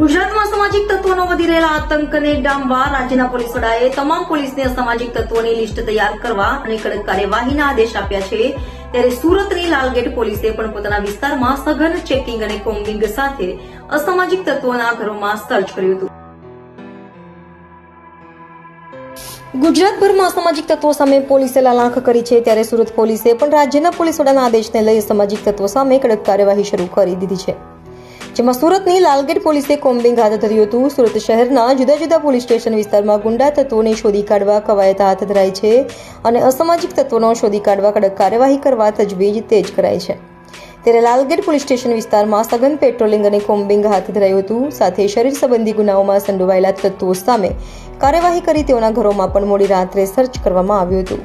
ગુજરાતમાં સામાજિક તત્વોનો વધી રહેલા આતંકને ડામવા રાજ્યના પોલીસ વડાએ તમામ પોલીસને અસામાજિક તત્વોની લિસ્ટ તૈયાર કરવા અને કડક કાર્યવાહીના આદેશ આપ્યા છે. ત્યારે સુરતની લાલગેટ પોલીસે પણ પોતાના વિસ્તારમાં સઘન ચેકિંગ અને કોમ્બિંગ સાથે અસામાજિક તત્વોના ઘરોમાં સર્ચ કર્યું હતું. ગુજરાતભરમાં અસામાજિક તત્વો સામે પોલીસે લાલાંખ કરી છે ત્યારે સુરત પોલીસે પણ રાજ્યના પોલીસ વડાના આદેશને લઈ અસામાજિક તત્વો સામે કડક કાર્યવાહી શરૂ કરી દીધી છે. જેમાં સુરતની લાલગેટ પોલીસે કોમ્બિંગ હાથ ધર્યું હતું. સુરત શહેરના જુદા જુદા પોલીસ સ્ટેશન વિસ્તારમાં ગુંડા તત્વોને શોધી કાઢવા કવાયત હાથ ધરાઈ છે અને અસામાજિક તત્વોનો શોધી કાઢવા કડક કાર્યવાહી કરવા તજવીજ તેજ કરાઈ છે. ત્યારે લાલગેટ પોલીસ સ્ટેશન વિસ્તારમાં સઘન પેટ્રોલિંગ અને કોમ્બિંગ હાથ ધરાયું હતું. સાથે શરીર સંબંધી ગુનાઓમાં સંડોવાયેલા તત્વો સામે કાર્યવાહી કરી તેઓના ઘરોમાં પણ મોડી રાત્રે સર્ચ કરવામાં આવ્યું હતું.